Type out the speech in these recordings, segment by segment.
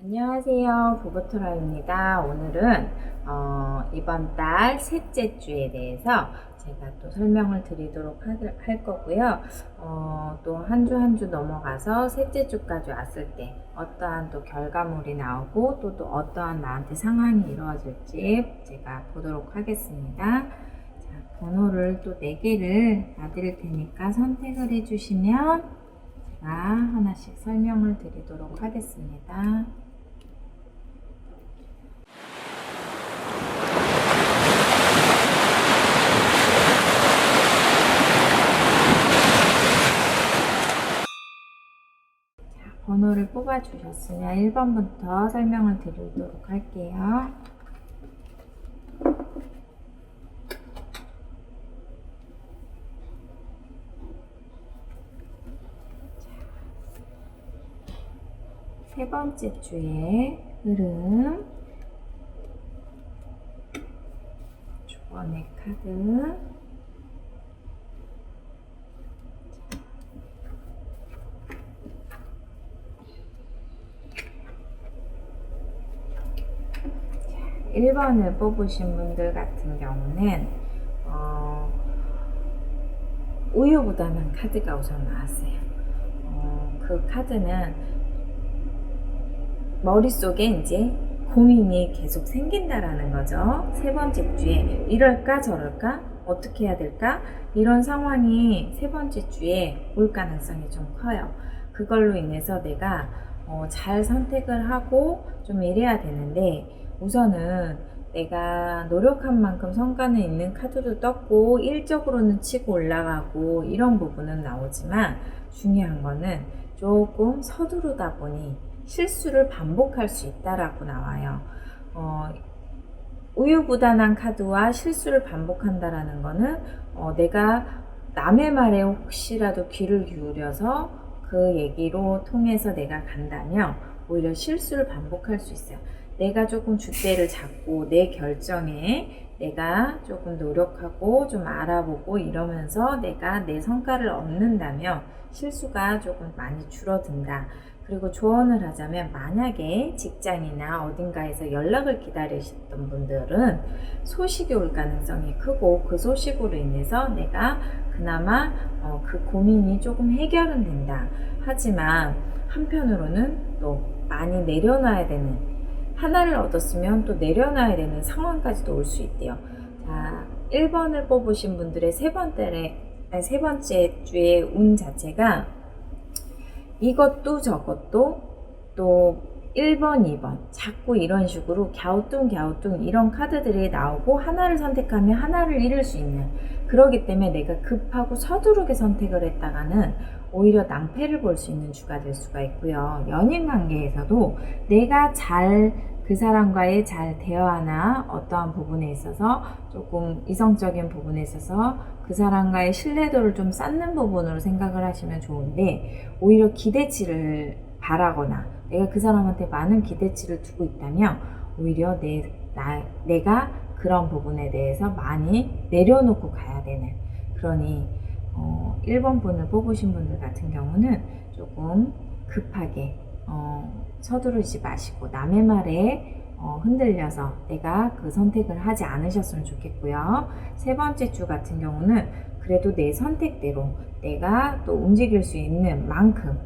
안녕하세요. 부부토라입니다. 오늘은 어, 이번 달 셋째 주에 대해서 제가 또 설명을 드리도록 하, 할 거고요. 어, 또 한 주 한 주 넘어가서 셋째 주까지 왔을 때 어떠한 또 결과물이 나오고 또, 또 어떠한 나한테 상황이 이루어질지 제가 보도록 하겠습니다. 자, 번호를 또 4개를 놔드릴 테니까 선택을 해주시면 제가 하나씩 설명을 드리도록 하겠습니다. 자, 번호를 뽑아주셨으면 1번부터 설명을 드리도록 할게요. 세 번째 주의 흐름 조언의 카드 자, 1번을 뽑으신 분들 같은 경우는 어, 우유부단한 카드가 우선 나왔어요. 어, 그 카드는 머릿속에 이제 고민이 계속 생긴다라는 거죠. 세 번째 주에 이럴까 저럴까 어떻게 해야 될까 이런 상황이 세 번째 주에 올 가능성이 좀 커요. 그걸로 인해서 내가 어, 잘 선택을 하고 좀 이래야 되는데 우선은 내가 노력한 만큼 성과는 있는 카드도 떴고 일적으로는 치고 올라가고 이런 부분은 나오지만 중요한 거는 조금 서두르다 보니 실수를 반복할 수 있다라고 나와요. 어, 우유부단한 카드와 실수를 반복한다라는 거는 어, 내가 남의 말에 혹시라도 귀를 기울여서 그 얘기로 통해서 내가 간다면 오히려 실수를 반복할 수 있어요. 내가 조금 줏대를 잡고 내 결정에 내가 조금 노력하고 좀 알아보고 이러면서 내가 내 성과를 얻는다면 실수가 조금 많이 줄어든다. 그리고 조언을 하자면 만약에 직장이나 어딘가에서 연락을 기다리셨던 분들은 소식이 올 가능성이 크고 그 소식으로 인해서 내가 그나마 어, 그 고민이 조금 해결은 된다. 하지만 한편으로는 또 많이 내려놔야 되는 하나를 얻었으면 또 내려놔야 되는 상황까지도 올 수 있대요. 자, 1번을 뽑으신 분들의 세 번째, 세 번째 주의 운 자체가 이것도 저것도 또 1번, 2번 자꾸 이런 식으로 갸우뚱 갸우뚱 이런 카드들이 나오고 하나를 선택하면 하나를 잃을 수 있는 그러기 때문에 내가 급하고 서두르게 선택을 했다가는 오히려 낭패를 볼 수 있는 주가 될 수가 있고요. 연인 관계에서도 내가 잘 그 사람과의 잘 대화나 어떠한 부분에 있어서 조금 이성적인 부분에 있어서 그 사람과의 신뢰도를 좀 쌓는 부분으로 생각을 하시면 좋은데 오히려 기대치를 바라거나 내가 그 사람한테 많은 기대치를 두고 있다면 오히려 내, 나, 내가 그런 부분에 대해서 많이 내려놓고 가야 되는 그러니 어, 1번 분을 뽑으신 분들 같은 경우는 조금 급하게 어, 서두르지 마시고 남의 말에 어, 흔들려서 내가 그 선택을 하지 않으셨으면 좋겠고요. 세 번째 주 같은 경우는 그래도 내 선택대로 내가 또 움직일 수 있는 만큼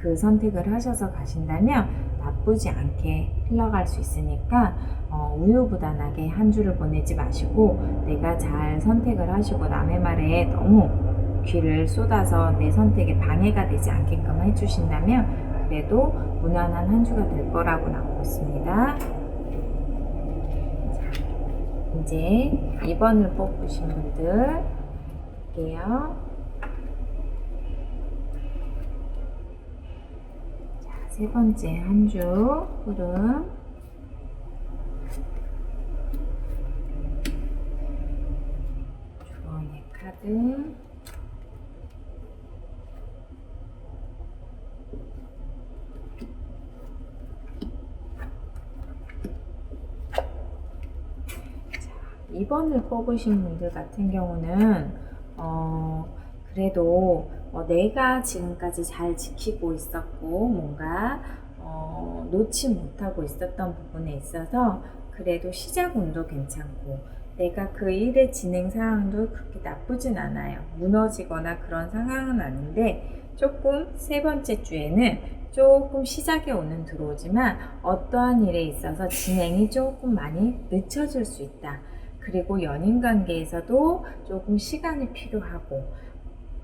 그 선택을 하셔서 가신다면 나쁘지 않게 흘러갈 수 있으니까 어, 우유부단하게 한 주를 보내지 마시고 내가 잘 선택을 하시고 남의 말에 너무 귀를 쏟아서 내 선택에 방해가 되지 않게끔 해주신다면 그래도 무난한 한 주가 될 거라고 나오고 있습니다. 자, 이제 2번을 뽑으신 분들 볼게요. 자, 세 번째 한주 흐름. 조언의 카드. 자, 2번을 뽑으신 분들 같은 경우는 어, 그래도 어, 내가 지금까지 잘 지키고 있었고 뭔가 어, 어, 놓지 못하고 있었던 부분에 있어서 그래도 시작 운도 괜찮고 내가 그 일의 진행 상황도 그렇게 나쁘진 않아요. 무너지거나 그런 상황은 아닌데 조금 세 번째 주에는 조금 시작에 오는 들어오지만 어떠한 일에 있어서 진행이 조금 많이 늦춰질 수 있다. 그리고 연인 관계에서도 조금 시간이 필요하고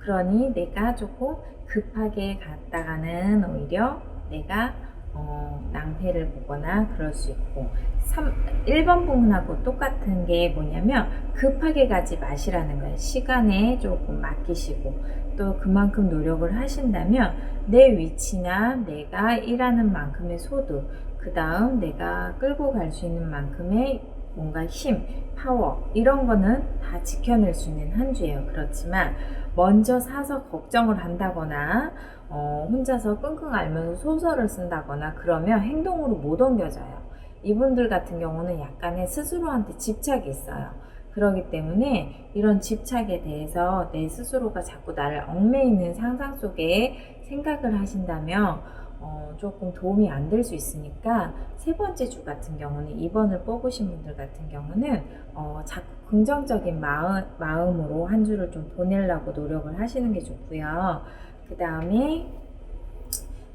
그러니 내가 조금 급하게 갔다가는 오히려 내가 어, 낭패를 보거나 그럴 수 있고 3, 1번 부분하고 똑같은 게 뭐냐면 급하게 가지 마시라는 거예요. 시간에 조금 맡기시고 또 그만큼 노력을 하신다면 내 위치나 내가 일하는 만큼의 소득 그 다음 내가 끌고 갈 수 있는 만큼의 뭔가 힘, 파워 이런 거는 다 지켜낼 수 있는 한 주예요. 그렇지만 먼저 사서 걱정을 한다거나 어, 혼자서 끙끙 앓면서 소설을 쓴다거나 그러면 행동으로 못 옮겨져요. 이분들 같은 경우는 약간의 스스로한테 집착이 있어요. 그렇기 때문에 이런 집착에 대해서 내 스스로가 자꾸 나를 얽매이는 상상 속에 생각을 하신다면 어, 조금 도움이 안 될 수 있으니까 세 번째 주 같은 경우는 2번을 뽑으신 분들 같은 경우는 어, 자꾸 긍정적인 마음, 마음으로 한 주를 좀 보내려고 노력을 하시는 게 좋고요. 그 다음에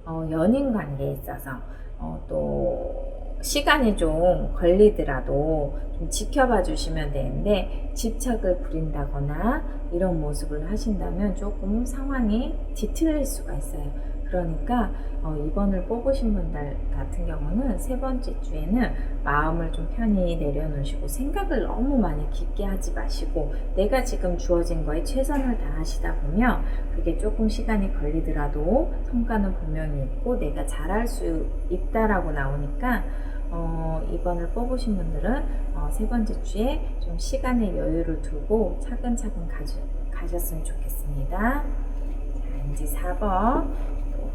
어, 연인 관계에 있어서 어, 또 시간이 좀 걸리더라도 좀 지켜봐 주시면 되는데 집착을 부린다거나 이런 모습을 하신다면 조금 상황이 뒤틀릴 수가 있어요. 그러니까 어, 2번을 뽑으신 분들 같은 경우는 세 번째 주에는 마음을 좀 편히 내려놓으시고 생각을 너무 많이 깊게 하지 마시고 내가 지금 주어진 거에 최선을 다하시다 보면 그게 조금 시간이 걸리더라도 성과는 분명히 있고 내가 잘할 수 있다라고 나오니까 어, 2번을 뽑으신 분들은 어, 세 번째 주에 좀 시간의 여유를 두고 차근차근 가주, 가셨으면 좋겠습니다. 자, 이제 4번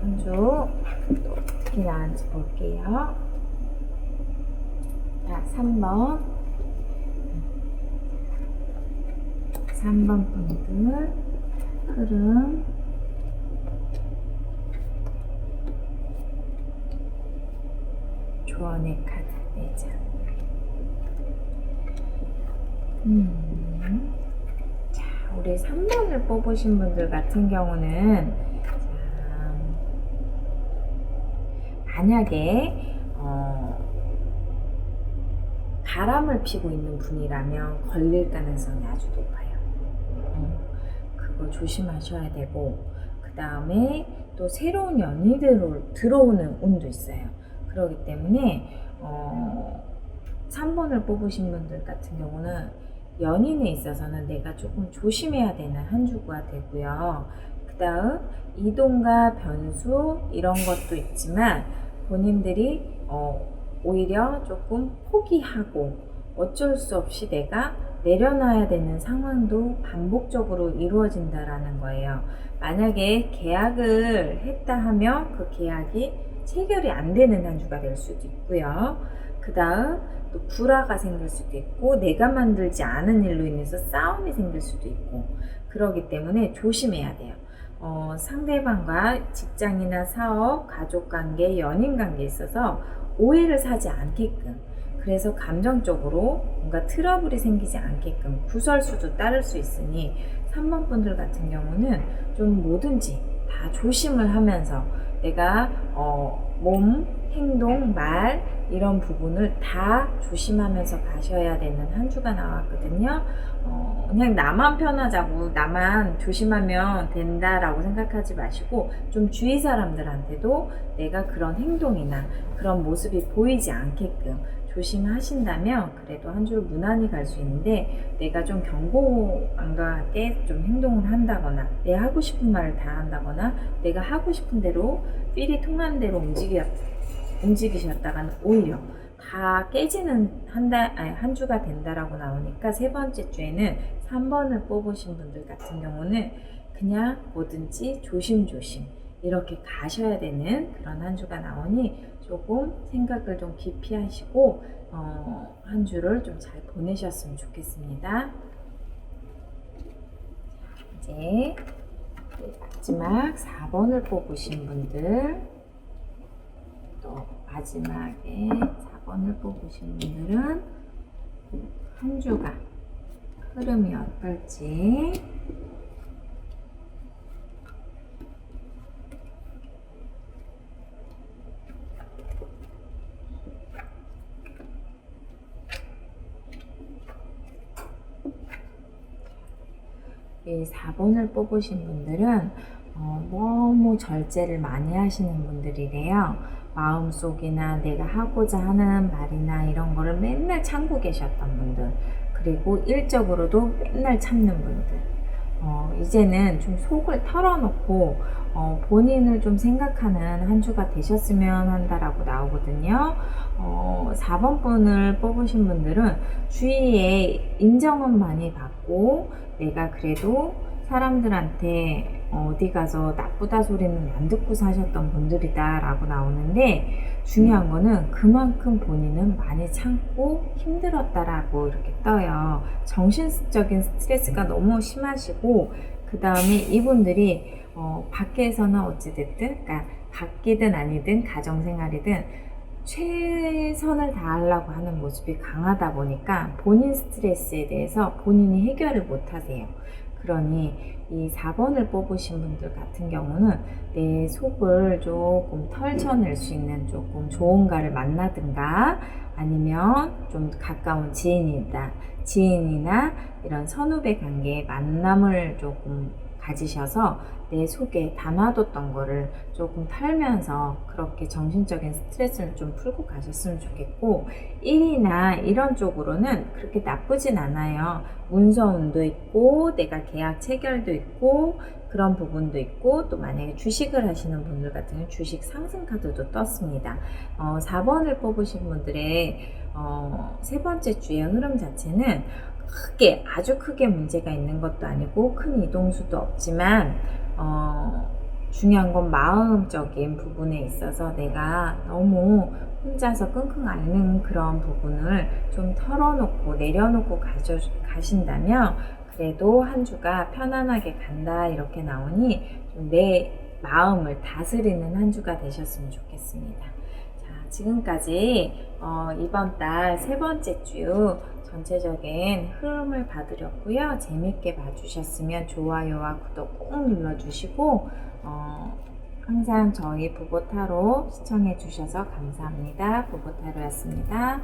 한주또 어떻게 나왔는지 볼게요. 자, 3번. 3번 분들 흐름 조언의 카드 4장. 음. 자, 우리 3번을 뽑으신 분들 같은 경우는 자, 만약에 어, 바람을 피고 있는 분이라면 걸릴 가능성이 아주 높아요. 어, 그거 조심하셔야 되고 그 다음에 또 새로운 연이 들어, 들어오는 운도 있어요. 그렇기 때문에 어, 3번을 뽑으신 분들 같은 경우는 연인에 있어서는 내가 조금 조심해야 되는 한 주가 되고요. 그 다음 이동과 변수 이런 것도 있지만 본인들이 어, 오히려 조금 포기하고 어쩔 수 없이 내가 내려놔야 되는 상황도 반복적으로 이루어진다라는 거예요. 만약에 계약을 했다 하면 그 계약이 체결이 안 되는 한 주가 될 수도 있고요. 그 다음 또 불화가 생길 수도 있고 내가 만들지 않은 일로 인해서 싸움이 생길 수도 있고 그러기 때문에 조심해야 돼요. 어, 상대방과 직장이나 사업, 가족관계, 연인관계에 있어서 오해를 사지 않게끔 그래서 감정적으로 뭔가 트러블이 생기지 않게끔 구설수도 따를 수 있으니 3번 분들 같은 경우는 좀 뭐든지 다 조심을 하면서 내가 어, 몸, 행동, 말 이런 부분을 다 조심하면서 가셔야 되는 한 주가 나왔거든요. 어, 그냥 나만 편하자고 나만 조심하면 된다라고 생각하지 마시고 좀 주위 사람들한테도 내가 그런 행동이나 그런 모습이 보이지 않게끔 조심하신다면 그래도 한주 무난히 갈 수 있는데 내가 좀 경고 안 가게 좀 행동을 한다거나 내 하고 싶은 말을 다 한다거나 내가 하고 싶은 대로 필이 통하는 대로 움직여, 움직이셨다가는 오히려 다 깨지는 한 달, 아니, 한 주가 된다라고 나오니까 세 번째 주에는 3번을 뽑으신 분들 같은 경우는 그냥 뭐든지 조심조심 이렇게 가셔야 되는 그런 한 주가 나오니 조금 생각을 좀 깊이 하시고 어, 한 주를 좀 잘 보내셨으면 좋겠습니다. 이제 마지막 4번을 뽑으신 분들 또 마지막에 4번을 뽑으신 분들은 한 주가 흐름이 어떨지 이 4번을 뽑으신 분들은 어, 너무 절제를 많이 하시는 분들이래요. 마음속이나 내가 하고자 하는 말이나 이런 거를 맨날 참고 계셨던 분들. 그리고 일적으로도 맨날 참는 분들. 어, 이제는 좀 속을 털어놓고 어, 본인을 좀 생각하는 한 주가 되셨으면 한다라고 나오거든요. 어, 4번 분을 뽑으신 분들은 주위에 인정은 많이 받고 내가 그래도 사람들한테 어디 가서 나쁘다 소리는 안 듣고 사셨던 분들이다 라고 나오는데 중요한 거는 그만큼 본인은 많이 참고 힘들었다라고 이렇게 떠요. 정신적인 스트레스가 너무 심하시고 그 다음에 이분들이 어, 밖에서는 어찌됐든 그러니까 밖이든 아니든 가정생활이든 최선을 다하려고 하는 모습이 강하다 보니까 본인 스트레스에 대해서 본인이 해결을 못 하세요. 그러니 이 4번을 뽑으신 분들 같은 경우는 내 속을 조금 털쳐낼 수 있는 조금 좋은가를 만나든가 아니면 좀 가까운 지인이다. 지인이나 이런 선후배 관계의 만남을 조금 가지셔서 내 속에 담아뒀던 거를 조금 털면서 그렇게 정신적인 스트레스를 좀 풀고 가셨으면 좋겠고 일이나 이런 쪽으로는 그렇게 나쁘진 않아요. 문서운도 있고 내가 계약 체결도 있고 그런 부분도 있고 또 만약에 주식을 하시는 분들 같은 경우 주식 상승 카드도 떴습니다. 어, 4번을 뽑으신 분들의 어, 세 번째 주의 흐름 자체는 크게 아주 크게 문제가 있는 것도 아니고 큰 이동수도 없지만 어, 중요한 건 마음적인 부분에 있어서 내가 너무 혼자서 끙끙 앓는 그런 부분을 좀 털어놓고 내려놓고 가져, 가신다면 그래도 한 주가 편안하게 간다 이렇게 나오니 좀내 마음을 다스리는 한 주가 되셨으면 좋겠습니다. 자, 지금까지 어, 이번 달 세 번째 주 전체적인 흐름을 봐드렸고요. 재밌게 봐주셨으면 좋아요와 구독 꼭 눌러주시고 어, 항상 저희 부보타로 시청해 주셔서 감사합니다. 부보타로였습니다.